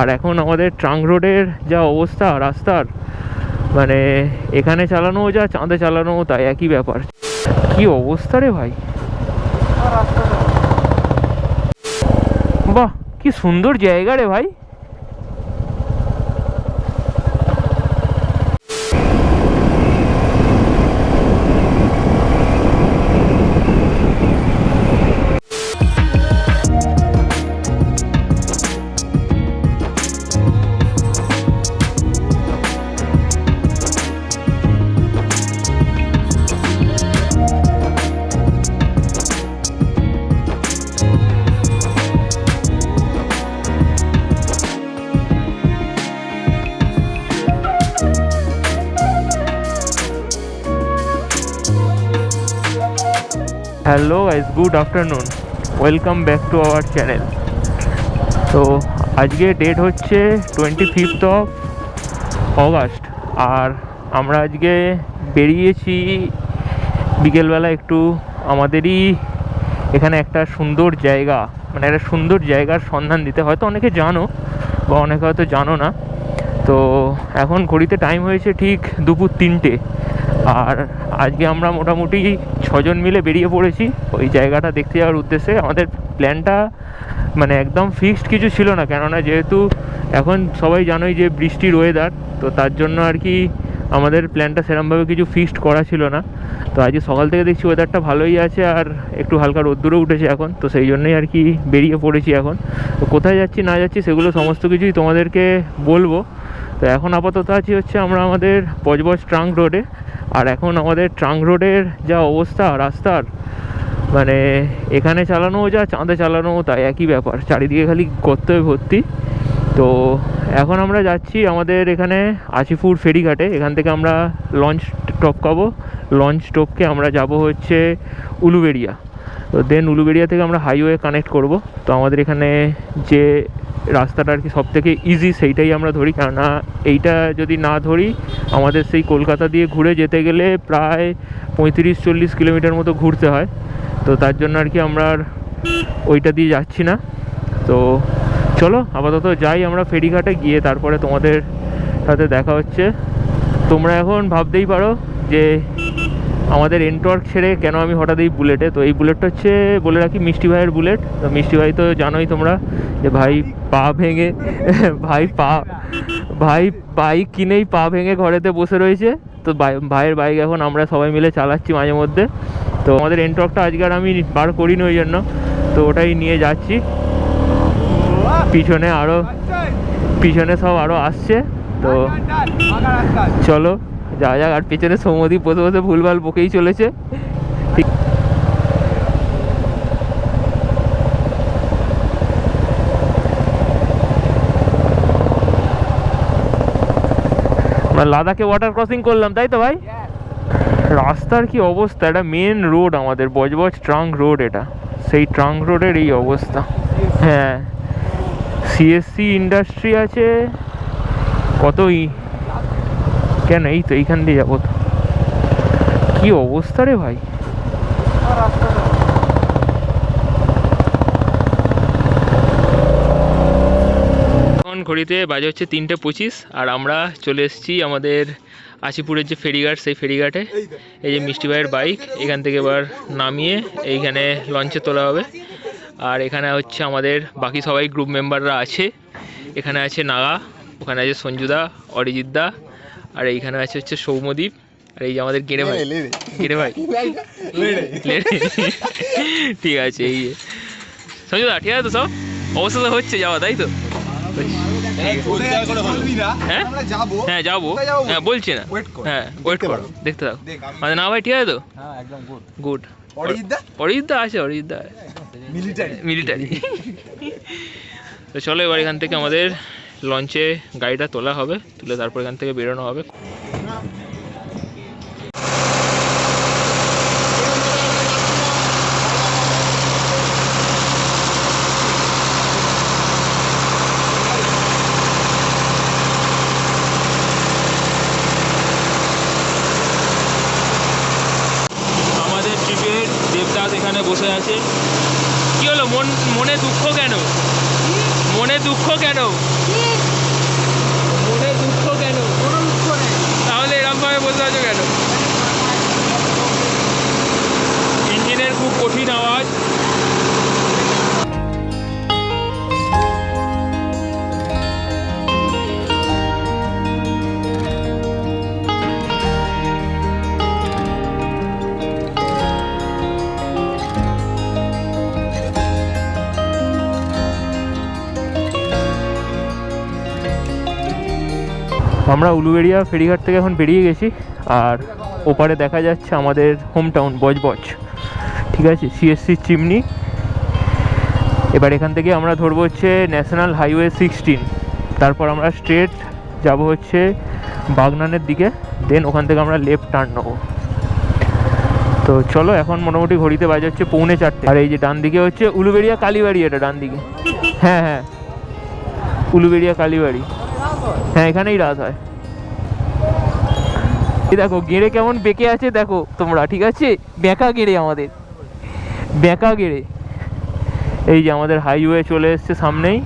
আর এখন আমাদের ট্রাঙ্ক রোডের যা অবস্থা, রাস্তার মানে এখানে চালানোও যা, চাঁদে চালানোও তাই একই ব্যাপার। কি অবস্থা রে ভাই? বাহ, কি সুন্দর জায়গা রে ভাই। Hello guys good afternoon welcome back to our channel তো আজকে ডেট হচ্ছে টোয়েন্টি ফিফথ অফ অগাস্ট আর আমরা আজকে বেরিয়েছি বিকেলবেলা একটু আমাদেরই এখানে একটা সুন্দর জায়গা মানে একটা সুন্দর জায়গার সন্ধান দিতে। হয়তো অনেকে জানো, বা অনেকে হয়তো জানো না। তো এখন ঘড়িতে টাইম হয়েছে ঠিক দুপুর তিনটে। আর আজকে আমরা মোটামুটি ছজন মিলে বেরিয়ে পড়েছি। ওই জায়গাটা দেখতে যাওয়ার উদ্দেশ্যে। আমাদের প্ল্যানটা মানে একদম ফিক্সড কিছু ছিল না। কেননা যেহেতু এখন সবাই জানোই যে বৃষ্টির ওয়েদার তো তার জন্য আর কি আমাদের প্ল্যানটা সেরমভাবে কিছু ফিক্সড করা ছিল না। তো আজকে সকাল থেকে দেখছি ওয়েদারটা ভালোই আছে আর একটু হালকা রোদ্দুরও উঠেছে এখন। তো সেই জন্যই আর কি বেরিয়ে পড়েছি এখন। তো কোথায় যাচ্ছি, না যাচ্ছি সেগুলো সমস্ত কিছুই তোমাদেরকে বলব। তো এখন আপাতত আছি হচ্ছে আমরা আমাদের বজবজ ট্রাঙ্ক রোডে আর এখন আমাদের ট্রাঙ্ক রোডের যা অবস্থা, রাস্তার মানে এখানে চালানোও যা, চাঁদে চালানোও তাই একই ব্যাপার। চারিদিকে খালি গর্তে ভর্তি। তো এখন আমরা যাচ্ছি আমাদের এখানে আশিপুর ফেরিঘাটে। এখান থেকে আমরা লঞ্চ টপকাবো লঞ্চ টপকে আমরা যাব হচ্ছে উলুবেড়িয়া। তো দেন উলুবেড়িয়া থেকে আমরা হাইওয়ে কানেক্ট করব। তো আমাদের এখানে যে রাস্তাটা আর কি সব থেকে ইজি সেইটাই আমরা ধরি। কেননা এইটা যদি না ধরি, আমাদের সেই কলকাতা দিয়ে ঘুরে যেতে গেলে প্রায় পঁয়ত্রিশ চল্লিশ কিলোমিটার মতো ঘুরতে হয়। তো তার জন্য আর কি আমরা আর ওইটা দিয়ে যাচ্ছি না। তো চলো, আপাতত যাই আমরা ফেরিঘাটে, গিয়ে তারপরে তোমাদের সাথে দেখা হচ্ছে। তোমরা এখন ভাবতেই পারো যে আমাদের এন্টওয়ার্ক ছেড়ে কেন আমি হঠাৎ এই বুলেটে? তো এই বুলেটটা হচ্ছে বলে রাখি মিষ্টি ভাইয়ের বুলেট। তো মিষ্টি ভাই তো জানোই তোমরা যে ভাই পা ভেঙে ভাই পা ভাই বাইক কিনেই পা ভেঙে ঘরেতে বসে রয়েছে। তো ভাই- ভাইয়ের বাইক এখন আমরা সবাই মিলে চালাচ্ছি মাঝে মধ্যে। তো আমাদের এন্টওয়ার্কটা আজকে আর আমি বার করিনি ওই জন্য। তো ওটাই নিয়ে যাচ্ছি। পিছনে আরও পিছনে সব আরও আসছে। তো চলো। যা যাক, আর পেছনে সৌমদীপ বসে বসে ভুলভাল বকেই চলেছে। আমরা লাদাখে ওয়াটার ক্রসিং করলাম, তাই তো ভাই? রাস্তার কি অবস্থা? এটা মেন রোড আমাদের, বজবজ ট্রাঙ্ক রোড এটা। সেই ট্রাঙ্ক রোডের এই অবস্থা। হ্যাঁ। সিএসসি ইন্ডাস্ট্রি আছে। কতই কেন? এই তো এইখান দিয়ে যাব তো। কি অবস্থা রে ভাই? ঘড়িতে বাজে হচ্ছে তিনটে পঁচিশ, আর আমরা চলে এসেছি আমাদের আশিপুরের যে ফেরিঘাট, সেই ফেরিঘাটে। এই যে মিষ্টি ভাইয়ের বাইক, এখান থেকে এবার নামিয়ে এইখানে লঞ্চে তোলা হবে। আর এখানে হচ্ছে আমাদের বাকি সবাই গ্রুপ মেম্বাররা আছে। এখানে আছে নাগা, ওখানে আছে সঞ্জুদা, অরিজিৎ দা আর এইখানে আছে হচ্ছে সৌমদীপ আর এই যে আমাদের গেড়ে ভাই। গেড়ে ভাই। ঠিক আছে এই যে। সঞ্জুদা ঠিক আছে তো সব? অবস্থা তো হচ্ছে যাওয়া তাই তো? হ্যাঁ যাব। হ্যাঁ যাব। হ্যাঁ বলছি না। হ্যাঁ ওয়েট করো। দেখতে থাকো। মানে না ভাই ঠিক আছে তো? হ্যাঁ গুড আছে অরিজিৎদা মিলিটারি মিলিটারি তো চলো এবার এখান থেকে আমাদের লঞ্চে গাড়িটা তোলা হবে তুলে তারপর এখান থেকে বেরোনো হবে। আমরা উলুবেড়িয়া ফেরিঘাট থেকে এখন বেরিয়ে গেছি আর ওপারে দেখা যাচ্ছে আমাদের হোম টাউন বজবজ। ঠিক আছে? CSC chimney. এবার এখান থেকে আমরা ধরবো হচ্ছে ন্যাশনাল হাইওয়ে সিক্সটিন তারপর আমরা স্ট্রেট যাব হচ্ছে বাগনানের দিকে। দেন ওখান থেকে আমরা লেফট টার্ন নেব। তো চলো, এখন মোটামুটি ঘড়িতে বাজে হচ্ছে পৌনে চারটে। আর এই যে ডান দিকে হচ্ছে উলুবেড়িয়া কালীবাড়ি এটা ডান দিকে। হ্যাঁ হ্যাঁ। উলুবেড়িয়া কালীবাড়ি। হ্যাঁ এখানেই রাত হয়। দেখো, গেড়ে কেমন বেঁকে আছে দেখো তোমরা, ঠিক আছে? বেঁকা গেড়ে আমাদের। বেঁকা গেড়ে। এই যে আমাদের হাইওয়ে চলে এসছে সামনেই।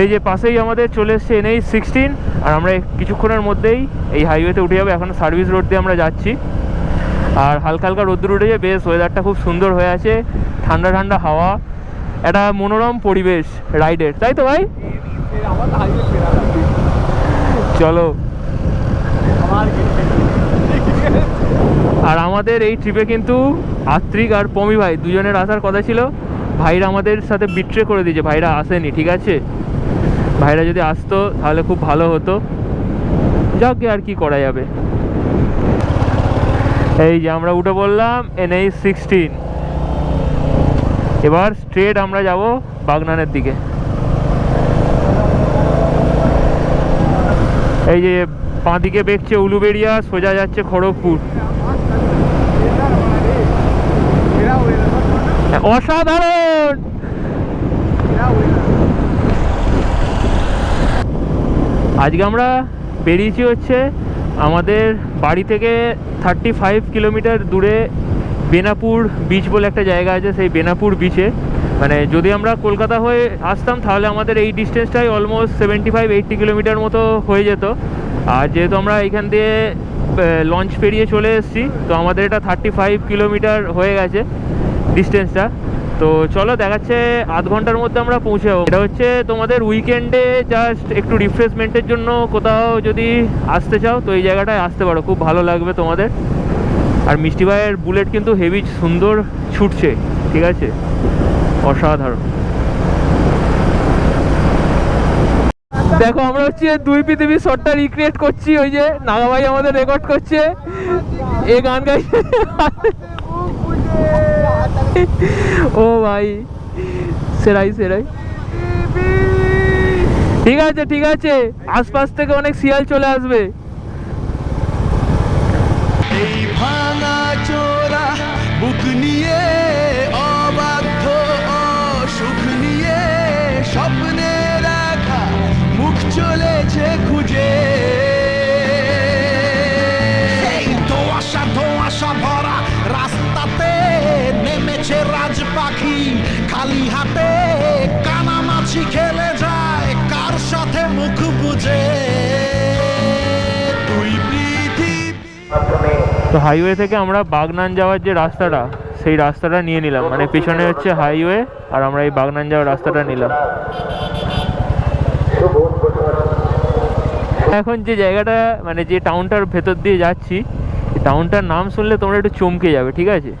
এই যে পাশেই আমাদের চলে এসছে এনএইচ সিক্সটিন আর আমরা কিছুক্ষণের মধ্যেই এই হাইওয়েতে উঠে যাব। এখন সার্ভিস রোড দিয়ে আমরা যাচ্ছি। আর হালকা হালকা রোদ্দুর উঠেছে, বেশ ওয়েদারটা খুব সুন্দর হয়ে আছে। ঠান্ডা ঠান্ডা হাওয়া। একটা মনোরম পরিবেশ রাইডের তাই তো ভাই? চলো। আর আমাদের এই ট্রিপে কিন্তু আত্রিক আর পমি ভাই দুজনের আসার কথা ছিল। ভাইরা আমাদের সাথে বিট্রে করে দিয়েছে ভাইরা আসেনি ঠিক আছে? ভাইরা যদি আসতো তাহলে খুব ভালো হতো। যাক আর কি করা যাবে। এই যে আমরা উঠে বললাম এনএইচ সিক্সটিন এবার স্ট্রেট আমরা যাব বাগনানের দিকে। এই যে বাঁদিকে বেঁকছে উলুবেড়িয়া, সোজা যাচ্ছে খড়গপুর। অসাধারণ! আজকে আমরা বেরিয়েছি হচ্ছে আমাদের বাড়ি থেকে থার্টি ফাইভ কিলোমিটার দূরে বেনাপুর বিচ বলে একটা জায়গা আছে, সেই বেনাপুর বিচে মানে যদি আমরা কলকাতা হয়ে আসতাম, তাহলে আমাদের এই ডিস্টেন্সটাই almost seventy five eighty kilometre মতো হয়ে যেত। আর যেহেতু আমরা এখান দিয়ে লঞ্চ পেরিয়ে চলে এসেছি, তো আমাদের এটা থার্টি ফাইভ কিলোমিটার হয়ে গেছে ডিস্টেন্সটা তো চলো, দেখাচ্ছে আধ ঘণ্টার মধ্যে আমরা পৌঁছে যাব। এটা হচ্ছে তোমাদের উইকেন্ডে জাস্ট একটু রিফ্রেশমেন্টের জন্য কোথাও যদি আসতে চাও, তো এই জায়গাটায় আসতে পারো। খুব ভালো লাগবে তোমাদের। আর মিষ্টি ভাইয়ের বুলেট কিন্তু হেভি সুন্দর ছুটছে, ঠিক আছে? অসাধারণ। দেখো, আমরা হচ্ছে দুই পৃথিবী শটটা রিক্রিয়েট করছি, ওই যে নাগা ভাই আমাদের রেকর্ড করছে। এ গান গাই ও ভাই, সেরাই সেরাই। ঠিক আছে ঠিক আছে। আশপাশ থেকে অনেক শিয়াল চলে আসবে। তো হাইওয়ে থেকে আমরা বাগনান যাওয়ার যে রাস্তাটা, সেই রাস্তাটা নিয়ে নিলাম। মানে পিছনে হচ্ছে হাইওয়ে আর আমরা এই বাগনান যাওয়ার রাস্তাটা নিলাম। এখন যে জায়গাটা মানে যে টাউনটার ভেতর দিয়ে যাচ্ছি টাউনটার নাম শুনলে তোমরা একটু চমকে যাবে, ঠিক আছে?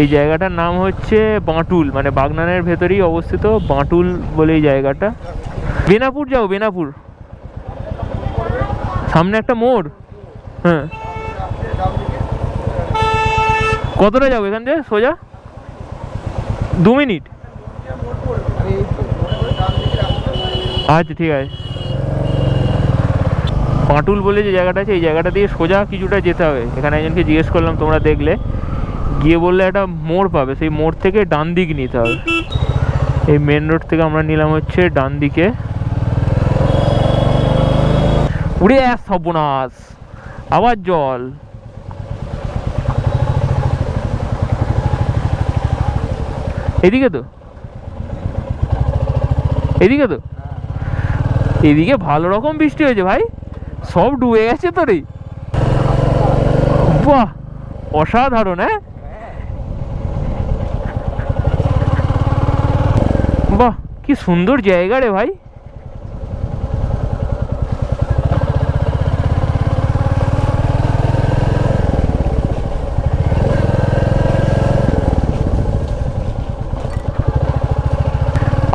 এই জায়গাটার নাম হচ্ছে বাঁটুল মানে বাগনানের ভেতরেই অবস্থিত বাঁটুল বলে এই জায়গাটা। বেনাপুর যাও, বেনাপুর। সামনে একটা মোড়। হ্যাঁ। কতটা যাব এখান থেকে সোজা? দু মিনিট। আচ্ছা ঠিক আছে। পাটুল বলে যে জায়গাটা আছে, এই জায়গাটা দিয়ে সোজা কিছুটা যেতে হবে। এখানে একজনকে জিজ্ঞেস করলাম, তোমরা দেখলে? গিয়ে বললে, একটা মোড় পাবে। সেই মোড় থেকে ডান দিক নিতে হবে। এই মেন রোড থেকে আমরা নিলাম হচ্ছে ডান দিকে। উড়ে এক সর্বনাশ! আবার জল। এদিকে তো? এদিকে তো? এদিকে ভালো রকম বৃষ্টি হয়েছে ভাই। সব ডুবে গেছে তোর রে। বাহ, অসাধারণ হ্যাঁ? বাহ, কি সুন্দর জায়গা রে ভাই।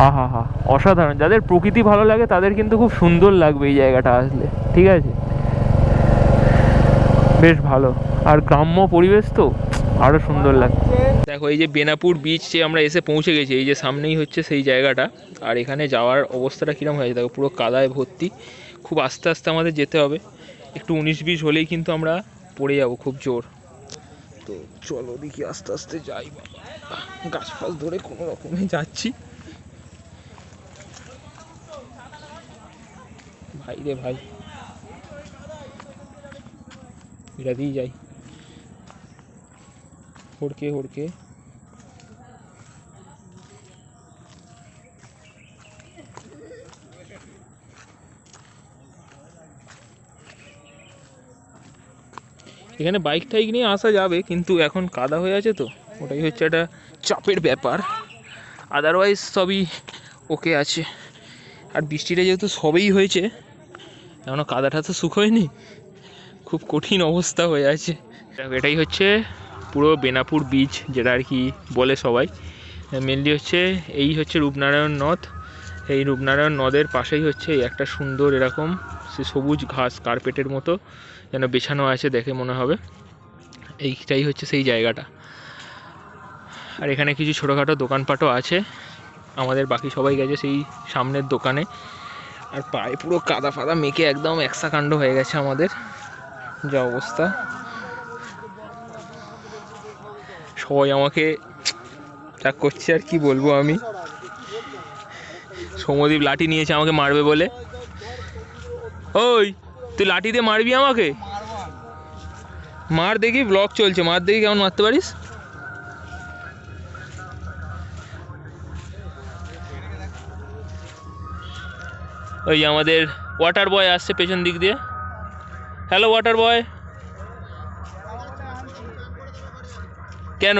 আহা হা, অসাধারণ। যাদের প্রকৃতি ভালো লাগে, তাদের কিন্তু খুব সুন্দর লাগবে এই জায়গাটা আসলে। ঠিক আছে? বেশ ভালো। আর গ্রাম্য পরিবেশ তো আরও সুন্দর লাগবে দেখো, এই যে বেনাপুর বিচে আমরা এসে পৌঁছে গেছি, এই যে সামনেই হচ্ছে সেই জায়গাটা। আর এখানে যাওয়ার অবস্থাটা কীরকম হয়েছে? দেখো, পুরো কাদায় ভর্তি। খুব আস্তে আস্তে আমাদের যেতে হবে। একটু উনিশ বিশ হলেই কিন্তু আমরা পড়ে যাব খুব জোর। তো চলো দেখি, আস্তে আস্তে যাই গাছ ফাছ ধরে কোনো রকমে যাচ্ছি। ভাই রে ভাই। এটা দিয়ে যাই। হড়কে হড়কে। এখানে বাইক টাইক নিয়ে আসা যাবে, কিন্তু এখন কাদা হয়ে আছে তো। ওটাই হচ্ছে একটা চাপের ব্যাপার। আদারওয়াইজ সবই ওকে আছে। আর বৃষ্টিটা যেহেতু সবেই হয়েছে এখনও কাদাটা তো শুকোয়নি। খুব কঠিন অবস্থা হয়ে আছে। এটাই হচ্ছে পুরো বেনাপুর বীচ যেটা আর কি বলে সবাই। মেনলি হচ্ছে এই হচ্ছে রূপনারায়ণ নদ এই রূপনারায়ণ নদের পাশেই হচ্ছে একটা সুন্দর এরকম সে সবুজ ঘাস কার্পেটের মতো যেন বেছানো আছে দেখে মনে হবে। এইটাই হচ্ছে সেই জায়গাটা। আর এখানে কিছু ছোটোখাটো দোকানপাটও আছে। আমাদের বাকি সবাই গেছে সেই সামনের দোকানে। আর পায়ে পুরো কাদা ফাদা মেখে একদম একসাকাণ্ড হয়ে গেছে আমাদের। যা অবস্থা। সবাই আমাকে যা করছে আর কি বলব আমি। সৌমদীপ লাঠি নিয়েছে, আমাকে মারবে বলে। ওই, তুই লাঠি দিয়ে মারবি আমাকে? মার দেখি ব্লক চলছে। মার দেখি কেমন মারতে পারিস? ওই আমাদের ওয়াটার বয় আসছে পেছন দিক দিয়ে। হ্যালো ওয়াটার বয় কেন?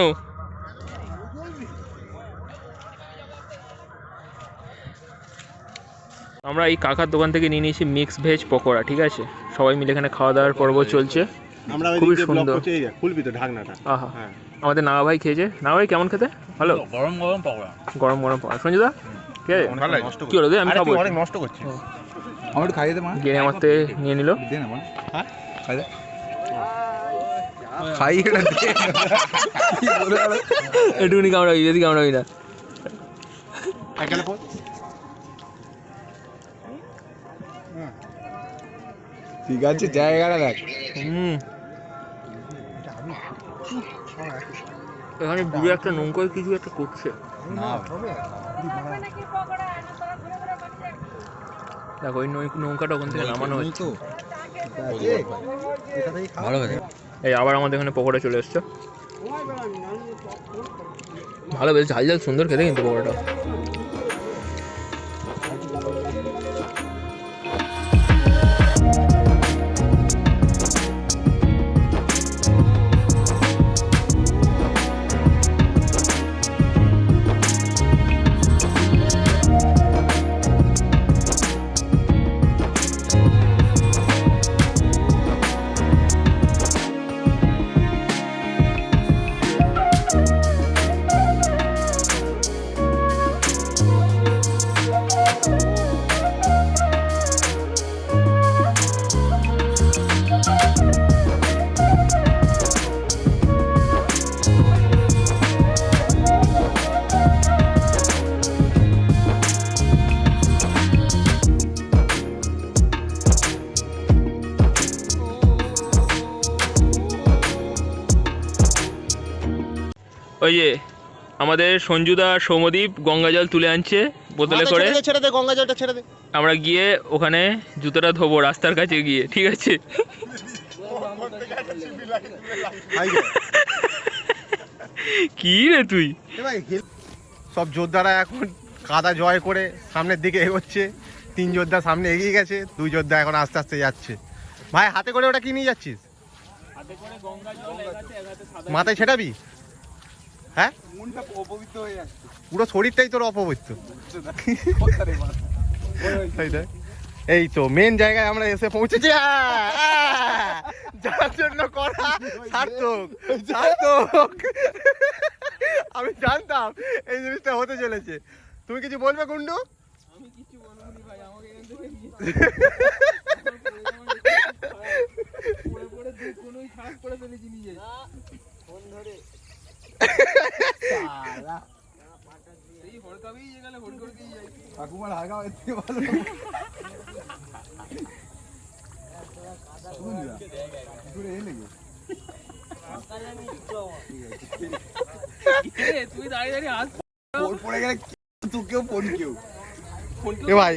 আমরা এই কাকার দোকান থেকে নিয়ে নিয়েছি মিক্স ভেজ পকোড়া ঠিক আছে? সবাই মিলে এখানে খাওয়া দাওয়ার পর্ব চলছে। আমরা খুবই সুন্দর। খুলবি তো ঢাকনাটা। আহা। হ্যাঁ। আমাদের নাগা ভাই খেয়েছে। নাগা ভাই কেমন খেতে? ভালো? গরম গরম পকোড়া। গরম গরম পকোড়া। সঞ্জিদা? কে কি হলো দে আমি খাব অনেক নষ্ট করছিস। ও। আমার একটু খাইয়ে দে মা। গিয়ে আমার থেকে নিয়ে নিল। দে না মা। হ্যাঁ? খাই দে। খাই এটা দে একটুখানি কামড়াবি যদি কামড়াবি না। এখানে পর ঠিক আছে জায়গাটা দেখ। হুম। এখানে দূরে একটা নৌকায় কিছু একটা করছে। না। দেখো ওই নৌ- নৌকাটা ওখান থেকে নামানো হচ্ছে। ভালো এই আবার আমাদের এখানে পকোড়া চলে এসছে। ভালো বেশ ঝাল ঝাল সুন্দর খেতে কিন্তু পকোড়াটা। ওই যে আমাদের সঞ্জুদা সৌমদীপ গঙ্গা জল তুলে আনছে বোতলে করে। ছেড়ে দে গঙ্গা জলটা ছেড়ে দে। আমরা গিয়ে ওখানে জুতোটা ধোবো রাস্তার কাছে গিয়ে ঠিক আছে? কি রে তুই? সব যোদ্ধারা এখন কাদা জয় করে সামনের দিকে এগোচ্ছে। তিন যোদ্ধা সামনে এগিয়ে গেছে দুই যোদ্ধা এখন আস্তে আস্তে যাচ্ছে। ভাই হাতে করে ওটা কি নিয়ে যাচ্ছিস? মাথায় ছেটাবি? হ্যাঁ? পুরো শরীরটাই তোর অপবিত্র? এই তো মেন জায়গায় আমরা এসে পৌঁছেছি। আহ! আহ! যার জন্য করা সার্থক সার্থক। আমি জানতাম এই জিনিসটা হতে চলেছে। তুমি কিছু বলবে গুন্ডু?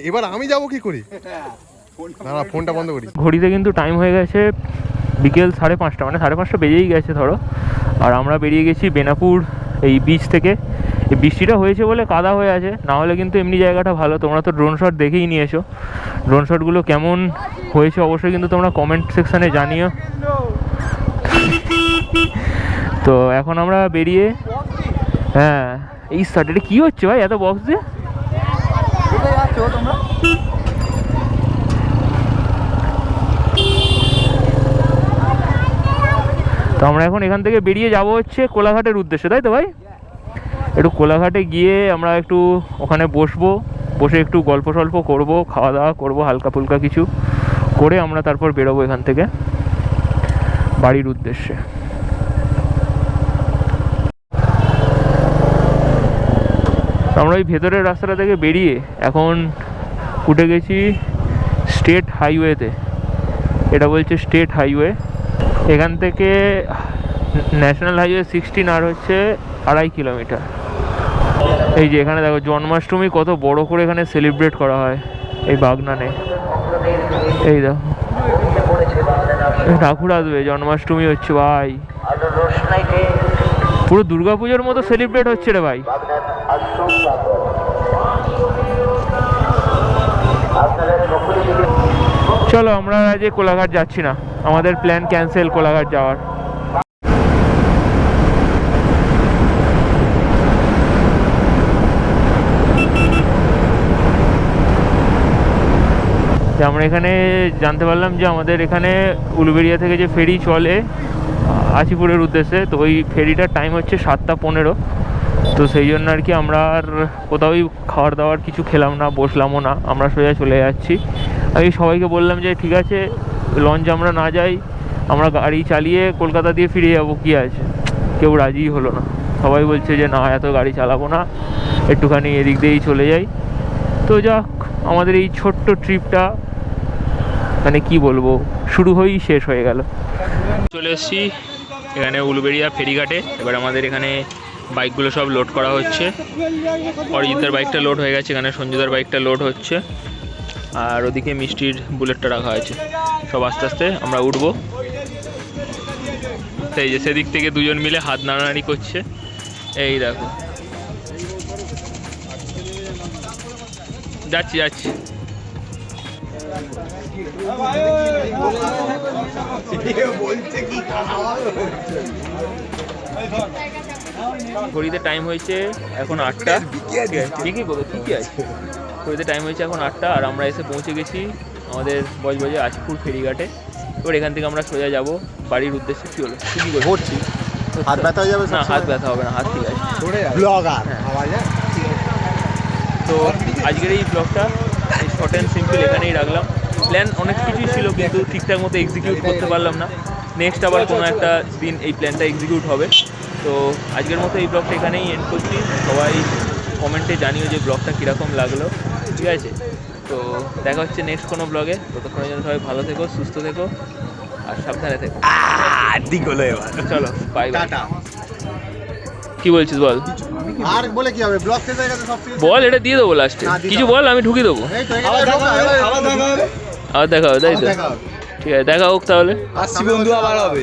এবার আমি যাব কি করি? না ফোনটা বন্ধ করি। ঘড়িতে কিন্তু টাইম হয়ে গেছে বিকেল সাড়ে পাঁচটা মানে সাড়ে পাঁচটা বেজেই গেছে ধরো। আর আমরা বেরিয়ে গেছি বেনাপুর এই বীজ থেকে। এই বৃষ্টিটা হয়েছে বলে কাদা হয়ে আছে, না হলে কিন্তু এমনি জায়গাটা ভালো। তোমরা তো ড্রোন শট দেখেই নিয়ে এসো। ড্রোন শটগুলো কেমন হয়েছে অবশ্যই কিন্তু তোমরা কমেন্ট সেকশানে জানিও। তো এখন আমরা বেরিয়ে হ্যাঁ এই স্যাটারডে কী হচ্ছে ভাই? এত বক্স দিয়ে? তো আমরা এখন এখান থেকে বেরিয়ে যাব হচ্ছে কোলাঘাটের উদ্দেশ্যে, তাই তো ভাই? একটু কোলাঘাটে গিয়ে আমরা একটু ওখানে বসবো, বসে একটু গল্প সল্প করব, খাওয়া দাওয়া করব, হালকা ফুলকা কিছু করে আমরা তারপর বেরোবো এখান থেকে বাড়ির উদ্দেশ্যে। আমরা ওই ভেতরের রাস্তাটা থেকে বেরিয়ে এখন উঠে গেছি স্টেট হাইওয়েতে। এটা বলছে স্টেট হাইওয়ে। এখান থেকে ন্যাশনাল হাইওয়ে সিক্সটিন আর হচ্ছে আড়াই কিলোমিটার। এই যে এখানে দেখো, জন্মাষ্টমী কত বড় করে এখানে সেলিব্রেট করা হয় এই বাগনানে। এই দেখো। ঠাকুর আসবে, জন্মাষ্টমী হচ্ছে, ভাই। পুরো দুর্গাপুজোর মতো সেলিব্রেট হচ্ছে রে ভাই। চলো আমরা আজ কোলাঘাট যাচ্ছি না। আমাদের প্ল্যান ক্যান্সেল কোলাঘাট যাওয়ার। আমরা এখানে জানতে পারলাম যে আমাদের এখানে উলুবেড়িয়া থেকে যে ফেরি চলে আহ, আচিপুরের উদ্দেশ্যে তো ওই ফেরিটার টাইম হচ্ছে সাতটা পনেরো। তো সেই জন্য আর কি আমরা আর কোথাওই খাওয়ার দাওয়ার কিছু খেলাম না বসলামও না। আমরা সোজা চলে যাচ্ছি। আমি সবাইকে বললাম যে, ঠিক আছে, লঞ্চ আমরা না যাই, আমরা গাড়ি চালিয়ে কলকাতা দিয়ে ফিরে যাব, কী আছে? কেউ রাজি হলো না। সবাই বলছে যে, না, এত গাড়ি চালাবো না, একটুখানি এদিক দিয়েই চলে যাই। তো যাক, আমাদের এই ছোট্ট ট্রিপটা মানে কি বলব, শুরু হয়েই শেষ হয়ে গেল। চলে এসেছি এখানে উলুবেড়িয়া ফেরিঘাটে। এবার আমাদের এখানে বাইকগুলো সব লোড করা হচ্ছে। অরিজিতের বাইকটা লোড হয়ে গেছে, এখানে সঞ্জুদার বাইকটা লোড হচ্ছে। আর ওদিকে মিষ্টির বুলেটটা রাখা হয়েছে। সব আস্তে আস্তে আমরা উঠবো। এই যে সেদিক থেকে দুজন মিলে হাত নাড়ানাড়ি করছে। এই দেখো। যাচ্ছি যাচ্ছি। ঘড়িতে টাইম হয়েছে এখন আটটা। ঠিকই ঠিকই আছে। ঘড়িতে টাইম হয়েছে এখন আটটা আর আমরা এসে পৌঁছে গেছি আমাদের বজবজে আশিপুর ফেরিঘাটে। এবার এখান থেকে আমরা সোজা যাব বাড়ির উদ্দেশ্যে কী হলো? তুই কী করছিস? ভরছি হাত ব্যথা হয়ে যাবে না হাত ব্যথা হবে না হাত ঠিক আছে। ব্লগার হ্যাঁ। তো আজকের এই ব্লগটা এই শর্ট অ্যান্ড সিম্পল এখানেই রাখলাম। প্ল্যান অনেক কিছুই ছিল কিন্তু ঠিকঠাক মতো এক্সিকিউট করতে পারলাম না। নেক্সট আবার কোনো একটা দিন এই প্ল্যানটা এক্সিকিউট হবে। তো আজকের মতো এই ব্লগটা এখানেই এন্ড করছি। সবাই কমেন্টে জানিও যে ব্লগটা কীরকম লাগল। ঠিক আছে? তো দেখা হচ্ছে নেক্সট কোনো ব্লগে ততক্ষণের জন্য সবাই ভালো থেকো সুস্থ থেকো আর সাবধানে থেকো। দিক হলো এবার। চলো বাই বাই টাটা। কি বলছিস বল? আর বলে কি হবে? ব্লগ শেষ হয়ে গেছে সব বল এটা দিয়ে দেবো লাস্টে কিছু। বল আমি ঢুকিয়ে দেবো। আবার দেখা হবে তাই তো? ঠিক আছে দেখা হোক তাহলে। আসছি বন্ধু আবার হবে।